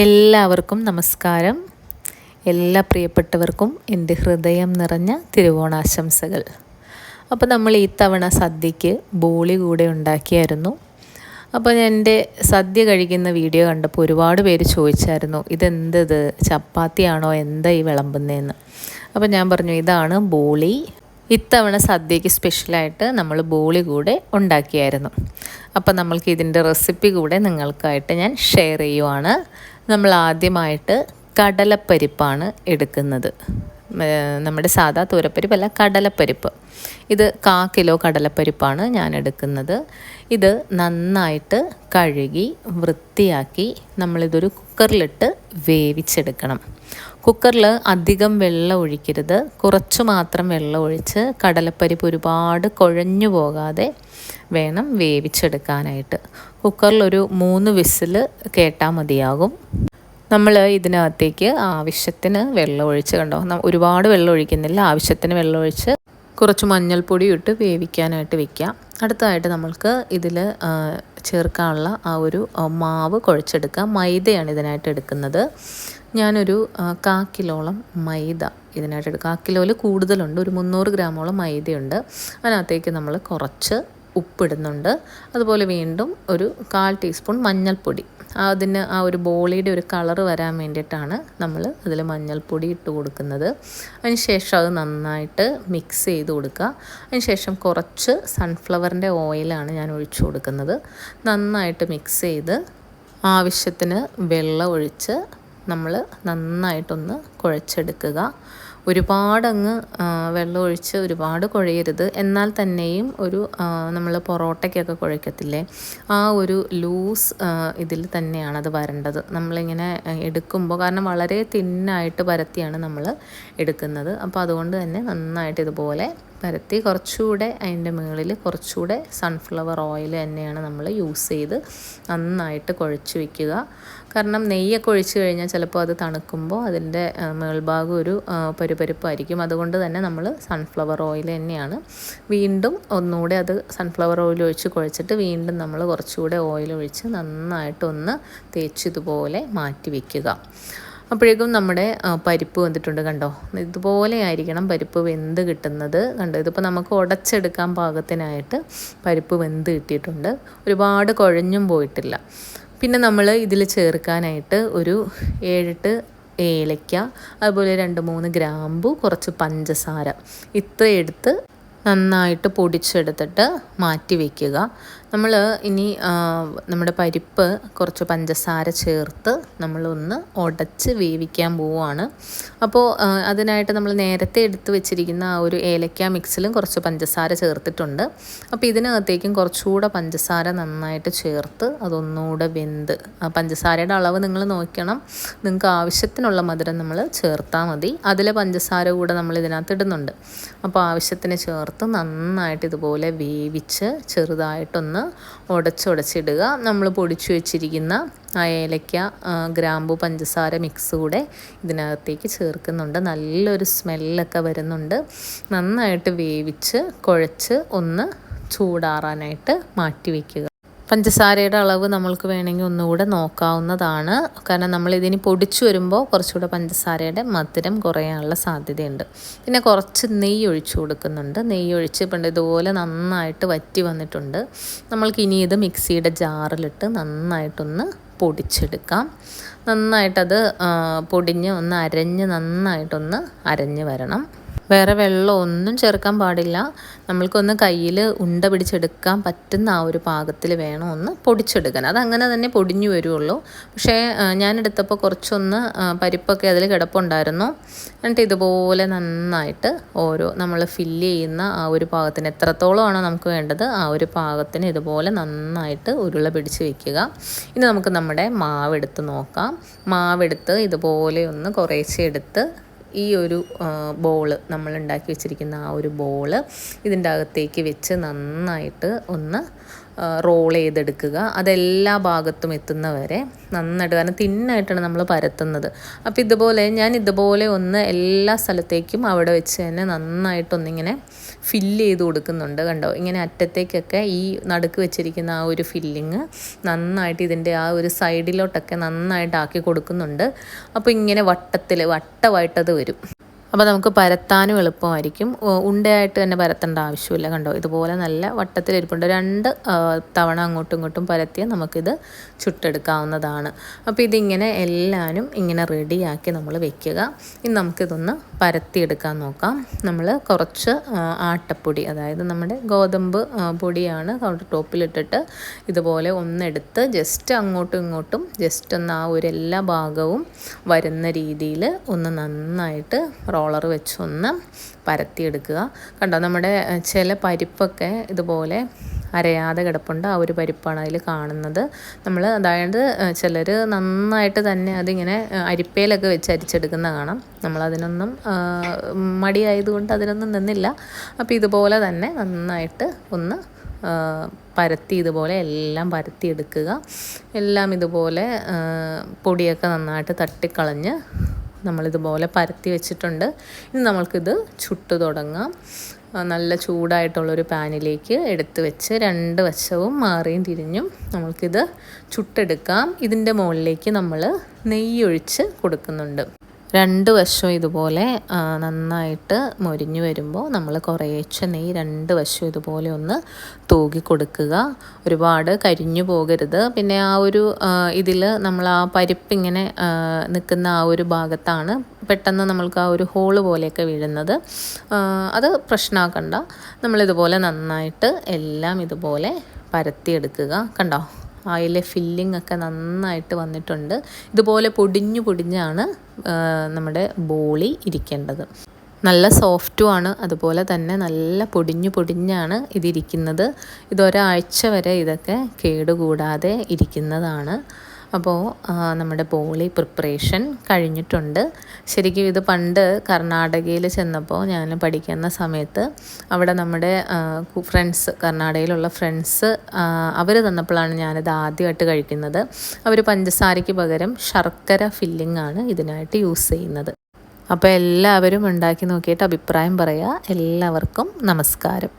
എല്ലാവർക്കും നമസ്കാരം. എല്ലാ പ്രിയപ്പെട്ടവർക്കും എന്റെ ഹൃദയം നിറഞ്ഞ തിരുവോണാശംസകൾ. അപ്പോൾ നമ്മൾ ഈ തവണ സദ്യക്ക് ബോളി കൂടെ ഉണ്ടാക്കിയായിരുന്നു. അപ്പോൾ എന്റെ സദ്യ കഴിക്കുന്ന വീഡിയോ കണ്ടപ്പോൾ ഒരുപാട് പേര് ചോദിച്ചായിരുന്നു ഇതെന്തത്? ചപ്പാത്തിയാണോ? എന്താ ഈ വിളമ്പുന്നതെന്ന് അപ്പോൾ ഞാൻ പറഞ്ഞു ഇതാണ് ബോളി. ഇത്തവണ സദ്യയ്ക്ക് സ്പെഷ്യലായിട്ട് നമ്മൾ ബോളി കൂടെ ഉണ്ടാക്കിയായിരുന്നു. അപ്പോൾ നമ്മൾക്ക് ഇതിന്റെ റെസിപ്പി കൂടെ നിങ്ങൾക്കായിട്ട് ഞാൻ ഷെയർ ചെയ്യുവാണ്. നമ്മൾ ആദ്യമായിട്ട് കടലപ്പരിപ്പാണ് എടുക്കുന്നത്. നമ്മുടെ സാധാ തൂരപ്പരിപ്പല്ല കടലപ്പരിപ്പ്. ഇത് കാ കിലോ കടലപ്പരിപ്പാണ് ഞാൻ എടുക്കുന്നത്. ഇത് നന്നായിട്ട് കഴുകി വൃത്തിയാക്കി നമ്മളിതൊരു കുക്കറിലിട്ട് വേവിച്ചെടുക്കണം. കുക്കറിൽ അധികം വെള്ളം ഒഴിക്കരുത്. കുറച്ച് മാത്രം വെള്ളം ഒഴിച്ച് കടലപ്പരിപ്പ് ഒരുപാട് കുഴഞ്ഞു പോകാതെ വേണം വേവിച്ചെടുക്കാനായിട്ട്. കുക്കറിൽ ഒരു മൂന്ന് വിസിൽ കേട്ടാൽ മതിയാകും. നമ്മൾ ഇതിനകത്തേക്ക് ആവശ്യത്തിന് വെള്ളം ഒഴിച്ച് കണ്ടോ? ഒരുപാട് വെള്ളം ഒഴിക്കുന്നില്ല. ആവശ്യത്തിന് വെള്ളം ഒഴിച്ച് കുറച്ച് മഞ്ഞൾപ്പൊടി ഇട്ട് വേവിക്കാനായിട്ട് വെക്കാം. അടുത്തതായിട്ട് നമ്മൾക്ക് ഇതിൽ ചേർക്കാനുള്ള ആ ഒരു മാവ് കുഴച്ചെടുക്കാം. മൈദയാണ് ഇതിനായിട്ട് എടുക്കുന്നത്. ഞാനൊരു കാ കിലോളം മൈദ ഇതിനായിട്ട് എടുക്കുക കാ കിലോയിൽ കൂടുതലുണ്ട് ഒരു മുന്നൂറ് ഗ്രാമോളം മൈദയുണ്ട്. അതിനകത്തേക്ക് നമ്മൾ കുറച്ച് ഉപ്പിടുന്നുണ്ട്. അതുപോലെ വീണ്ടും ഒരു കാൽ ടീസ്പൂൺ മഞ്ഞൾപ്പൊടി. അതിന് ആ ഒരു ബോളിയുടെ ഒരു കളർ വരാൻ വേണ്ടിയിട്ടാണ് നമ്മൾ അതിൽ മഞ്ഞൾപ്പൊടി ഇട്ട് കൊടുക്കുന്നത്. അതിന് ശേഷം അത് നന്നായിട്ട് മിക്സ് ചെയ്ത് കൊടുക്കുക. അതിന് ശേഷം കുറച്ച് സൺഫ്ലവറിന്റെ ഓയിലാണ് ഞാൻ ഒഴിച്ചു കൊടുക്കുന്നത്. നന്നായിട്ട് മിക്സ് ചെയ്ത് ആവശ്യത്തിന് വെള്ളം ഒഴിച്ച് നമ്മൾ നന്നായിട്ടൊന്ന് കുഴച്ചെടുക്കുക. ഒരുപാടങ്ങ് വെള്ളം ഒഴിച്ച് ഒരുപാട് കുഴയരുത്. എന്നാൽ തന്നെയും ഒരു നമ്മൾ പൊറോട്ടയ്ക്കൊക്കെ കുഴക്കത്തില്ലേ? ആ ഒരു ലൂസ് ഇതിൽ തന്നെയാണ് അത് വരേണ്ടത്. നമ്മളിങ്ങനെ എടുക്കുമ്പോൾ കാരണം വളരെ തിന്നായിട്ട് പരത്തിയാണ് നമ്മൾ എടുക്കുന്നത്. അപ്പോൾ അതുകൊണ്ട് തന്നെ നന്നായിട്ട് ഇതുപോലെ പരത്തി കുറച്ചുകൂടെ അതിന്റെ മുകളിൽ കുറച്ചുകൂടെ സൺഫ്ലവർ ഓയിൽ തന്നെയാണ് നമ്മൾ യൂസ് ചെയ്ത് നന്നായിട്ട് കുഴച്ച് വയ്ക്കുക കാരണം നെയ്യൊക്കെ ഒഴിച്ച് കഴിഞ്ഞാൽ ചിലപ്പോൾ അത് തണുക്കുമ്പോൾ അതിന്റെ മേൾഭാഗം ഒരു പരുപരുപ്പായിരിക്കും. അതുകൊണ്ട് തന്നെ നമ്മൾ സൺഫ്ലവർ ഓയിൽ തന്നെയാണ്. വീണ്ടും ഒന്നുകൂടെ അത് സൺഫ്ലവർ ഓയിൽ ഒഴിച്ച് കുഴച്ചിട്ട് വീണ്ടും നമ്മൾ കുറച്ചുകൂടെ ഓയിൽ ഒഴിച്ച് നന്നായിട്ടൊന്ന് തേച്ചിതുപോലെ മാറ്റി വയ്ക്കുക അപ്പോഴേക്കും നമ്മുടെ പരിപ്പ് വന്നിട്ടുണ്ട് കണ്ടോ? ഇതുപോലെ ആയിരിക്കണം പരിപ്പ് വെന്ത് കിട്ടുന്നത്. കണ്ടോ? ഇതിപ്പോൾ നമുക്ക് ഉടച്ചെടുക്കാൻ പാകത്തിനായിട്ട് പരിപ്പ് വെന്ത് കിട്ടിയിട്ടുണ്ട്. ഒരുപാട് കുഴഞ്ഞും പോയിട്ടില്ല. പിന്നെ നമ്മൾ ഇതിൽ ചേർക്കാനായിട്ട് ഒരു ഏഴെട്ട് ഏലയ്ക്ക അതുപോലെ രണ്ട് മൂന്ന് ഗ്രാമ്പു കുറച്ച് പഞ്ചസാര. ഇത്ര എടുത്ത് നന്നായിട്ട് പൊടിച്ചെടുത്തിട്ട് മാറ്റി വയ്ക്കുക നമ്മൾ ഇനി നമ്മുടെ പരിപ്പ് കുറച്ച് പഞ്ചസാര ചേർത്ത് നമ്മളൊന്ന് ഉടച്ച് വേവിക്കാൻ പോവുകയാണ്. അപ്പോൾ അതിനായിട്ട് നമ്മൾ നേരത്തെ എടുത്ത് വെച്ചിരിക്കുന്ന ആ ഒരു ഏലക്ക മിക്സിലും കുറച്ച് പഞ്ചസാര ചേർത്തിട്ടുണ്ട്. അപ്പോൾ ഇതിനകത്തേക്കും കുറച്ചുകൂടെ പഞ്ചസാര നന്നായിട്ട് ചേർത്ത് അതൊന്നുകൂടെ വെന്ത് ആ പഞ്ചസാരയുടെ അളവ് നിങ്ങൾ നോക്കണം. നിങ്ങൾക്ക് ആവശ്യത്തിനുള്ള മധുരം നമ്മൾ ചേർത്താൽ മതി. അതിലെ പഞ്ചസാര കൂടെ നമ്മൾ ഇതിനകത്ത് ഇടുന്നുണ്ട്. അപ്പോൾ ആവശ്യത്തിന് ചേർത്ത് നന്നായിട്ട് ഇതുപോലെ വേവിച്ച് ചെറുതായിട്ടൊന്ന് ഉടച്ചുടച്ചിടുക. നമ്മൾ പൊടിച്ചു വെച്ചിരിക്കുന്ന ആ ഏലയ്ക്ക ഗ്രാമ്പു പഞ്ചസാര മിക്സ് കൂടെ ഇതിനകത്തേക്ക് ചേർക്കുന്നുണ്ട്. നല്ലൊരു സ്മെല്ലൊക്കെ വരുന്നുണ്ട്. നന്നായിട്ട് വേവിച്ച് കുഴച്ച് ഒന്ന് ചൂടാറാനായിട്ട് മാറ്റി വയ്ക്കുക പഞ്ചസാരയുടെ അളവ് നമ്മൾക്ക് വേണമെങ്കിൽ ഒന്നുകൂടെ നോക്കാവുന്നതാണ്. കാരണം നമ്മൾ ഇതിന് പൊടിച്ചു വരുമ്പോൾ കുറച്ചുകൂടെ പഞ്ചസാരയുടെ മധുരം കുറയാനുള്ള സാധ്യതയുണ്ട്. പിന്നെ കുറച്ച് നെയ്യ് ഒഴിച്ചു കൊടുക്കുന്നുണ്ട്. നെയ്യ് ഒഴിച്ച് പണ്ട് ഇതുപോലെ നന്നായിട്ട് വറ്റി വന്നിട്ടുണ്ട്. നമ്മൾക്ക് ഇനി ഇത് മിക്സിയുടെ ജാറിലിട്ട് നന്നായിട്ടൊന്ന് പൊടിച്ചെടുക്കാം. നന്നായിട്ടത് പൊടിഞ്ഞ് ഒന്ന് അരഞ്ഞ് നന്നായിട്ടൊന്ന് അരഞ്ഞ് വരണം. വേറെ വെള്ളം ഒന്നും ചേർക്കാൻ പാടില്ല. നമ്മൾക്കൊന്ന് കയ്യിൽ ഉണ്ട പിടിച്ചെടുക്കാൻ പറ്റുന്ന ആ ഒരു പാകത്തിൽ വേണം ഒന്ന് പൊടിച്ചെടുക്കാൻ. അതങ്ങനെ തന്നെ പൊടിഞ്ഞു വരുള്ളൂ. പക്ഷേ ഞാനെടുത്തപ്പോൾ കുറച്ചൊന്ന് പരിപ്പൊക്കെ അതിൽ കിടപ്പുണ്ടായിരുന്നു. എന്നിട്ട് ഇതുപോലെ നന്നായിട്ട് ഓരോ നമ്മൾ ഫില്ല് ചെയ്യുന്ന ആ ഒരു പാകത്തിന് എത്രത്തോളമാണോ നമുക്ക് വേണ്ടത് ആ ഒരു പാകത്തിന് ഇതുപോലെ നന്നായിട്ട് ഉരുള പിടിച്ച് വെക്കുക. ഇനി നമുക്ക് നമ്മുടെ മാവെടുത്ത് നോക്കാം. മാവെടുത്ത് ഇതുപോലെ ഒന്ന് കുറേശ്ശെ എടുത്ത് ഈ ഒരു ബോൾ നമ്മൾ ഉണ്ടാക്കി വെച്ചിരിക്കുന്ന ആ ഒരു ബോൾ ഇതിന്റെ അകത്തേക്ക് വെച്ച് നന്നായിട്ട് ഒന്ന് റോൾ ചെയ്തെടുക്കുക. അതെല്ലാ ഭാഗത്തും എത്തുന്നവരെ നന്നായിട്ട് കാരണം തിന്നായിട്ടാണ് നമ്മൾ പരത്തുന്നത്. അപ്പോൾ ഇതുപോലെ ഞാൻ ഇതുപോലെ ഒന്ന് എല്ലാ സ്ഥലത്തേക്കും അവിടെ വെച്ച് തന്നെ നന്നായിട്ടൊന്നിങ്ങനെ ഫില്ല് ചെയ്ത് കൊടുക്കുന്നുണ്ട് കണ്ടോ? ഇങ്ങനെ അറ്റത്തേക്കൊക്കെ ഈ നടുക്ക് വെച്ചിരിക്കുന്ന ആ ഒരു ഫില്ലിങ് നന്നായിട്ട് ഇതിന്റെ ആ ഒരു സൈഡിലോട്ടൊക്കെ നന്നായിട്ട് ആക്കി കൊടുക്കുന്നുണ്ട്. അപ്പോൾ ഇങ്ങനെ വട്ടത്തിൽ വട്ടമായിട്ടത് വരും. അപ്പോൾ നമുക്ക് പരത്താനും എളുപ്പമായിരിക്കും. ഉണ്ടയായിട്ട് തന്നെ പരത്തേണ്ട ആവശ്യമില്ല കണ്ടോ? ഇതുപോലെ നല്ല വട്ടത്തിലിരിപ്പുണ്ട് രണ്ട് തവണ അങ്ങോട്ടും ഇങ്ങോട്ടും പരത്തിയാൽ നമുക്കിത് ചുട്ടെടുക്കാവുന്നതാണ്. അപ്പോൾ ഇതിങ്ങനെ എല്ലാവരും ഇങ്ങനെ റെഡിയാക്കി നമ്മൾ വെക്കുക. ഇനി നമുക്കിതൊന്ന് പരത്തിയെടുക്കാൻ നോക്കാം. നമ്മൾ കുറച്ച് ആട്ടപ്പൊടി അതായത് നമ്മുടെ ഗോതമ്പ് പൊടിയാണ് കൗണ്ടർ ടോപ്പിലിട്ടിട്ട് ഇതുപോലെ ഒന്നെടുത്ത് ജസ്റ്റ് അങ്ങോട്ടും ഇങ്ങോട്ടും ജസ്റ്റ് ഒന്ന് ആ ഒരു എല്ലാ ഭാഗവും വരുന്ന രീതിയിൽ ഒന്ന് നന്നായിട്ട് റോളർ വെച്ചൊന്ന് പരത്തിയെടുക്കുക. കണ്ടോ നമ്മുടെ ചില പരിപ്പൊക്കെ ഇതുപോലെ അരയാതെ കിടപ്പുണ്ട്. ആ ഒരു പരിപ്പാണ് അതിൽ കാണുന്നത്. നമ്മൾ അതായത് ചിലർ നന്നായിട്ട് തന്നെ അതിങ്ങനെ അരിപ്പയിലൊക്കെ വെച്ച് അരിച്ചെടുക്കുന്ന കാണാം. നമ്മളതിനൊന്നും മടിയായതുകൊണ്ട് അതിനൊന്നും നിന്നില്ല. അപ്പോൾ ഇതുപോലെ തന്നെ നന്നായിട്ട് ഒന്ന് പരത്തി ഇതുപോലെ എല്ലാം പരത്തിയെടുക്കുക. എല്ലാം ഇതുപോലെ പൊടിയൊക്കെ നന്നായിട്ട് തട്ടിക്കളഞ്ഞ് നമ്മളിതുപോലെ പരത്തി വെച്ചിട്ടുണ്ട്. ഇനി നമ്മൾക്കിത് ചുട്ടു തുടങ്ങാം. നല്ല ചൂടായിട്ടുള്ളൊരു പാനിലേക്ക് എടുത്ത് വെച്ച് രണ്ട് വശവും മാറിയും തിരിഞ്ഞും നമ്മൾക്കിത് ചുട്ടെടുക്കാം. ഇതിന്റെ മുകളിലേക്ക് നമ്മൾ നെയ്യൊഴിച്ച് കൊടുക്കുന്നുണ്ട്. രണ്ട് വശവും ഇതുപോലെ നന്നായിട്ട് മൊരിഞ്ഞു വരുമ്പോൾ നമ്മൾ കുറേശ്ശെ നെയ്യ് രണ്ട് വശവും ഇതുപോലെ ഒന്ന് തൂകി കൊടുക്കുക. ഒരുപാട് കരിഞ്ഞു പോകരുത്. പിന്നെ ആ ഒരു ഇതിൽ നമ്മൾ ആ പരിപ്പ് ഇങ്ങനെ നിൽക്കുന്ന ആ ഒരു ഭാഗത്താണ് പെട്ടെന്ന് നമ്മൾക്ക് ആ ഒരു ഹോൾ പോലെയൊക്കെ വീഴുന്നത്. അത് പ്രശ്നമാക്കണ്ട നമ്മളിതുപോലെ നന്നായിട്ട് എല്ലാം ഇതുപോലെ പരത്തിയെടുക്കുക. കണ്ടോ? അതിലെ ഫില്ലിംഗ് ഒക്കെ നന്നായിട്ട് വന്നിട്ടുണ്ട്. ഇതുപോലെ പൊടിഞ്ഞു പൊടിഞ്ഞാണ് നമ്മുടെ ബോളി ഇരിക്കേണ്ടത്. നല്ല സോഫ്റ്റുമാണ് അതുപോലെ തന്നെ നല്ല പൊടിഞ്ഞു പൊടിഞ്ഞാണ് ഇതിരിക്കുന്നത്. ഇതൊരാഴ്ച വരെ ഇതൊക്കെ കേടുകൂടാതെ ഇരിക്കുന്നതാണ്. അപ്പോൾ നമ്മുടെ ബോളി പ്രിപ്പറേഷൻ കഴിഞ്ഞിട്ടുണ്ട്. ശരിക്കും ഇത് പണ്ട് കർണാടകയിൽ ചെന്നപ്പോൾ ഞാൻ പഠിക്കുന്ന സമയത്ത് അവിടെ നമ്മുടെ ഫ്രണ്ട്സ് കർണാടകയിലുള്ള ഫ്രണ്ട്സ് അവർ തന്നപ്പോഴാണ് ഞാനിത് ആദ്യമായിട്ട് കഴിക്കുന്നത്. അവർ പഞ്ചസാരയ്ക്ക് പകരം ശർക്കര ഫില്ലിംഗ് ആണ് ഇതിനായിട്ട് യൂസ് ചെയ്യുന്നത്. അപ്പോൾ എല്ലാവരും ഉണ്ടാക്കി നോക്കിയിട്ട് അഭിപ്രായം പറയുക എല്ലാവർക്കും നമസ്കാരം.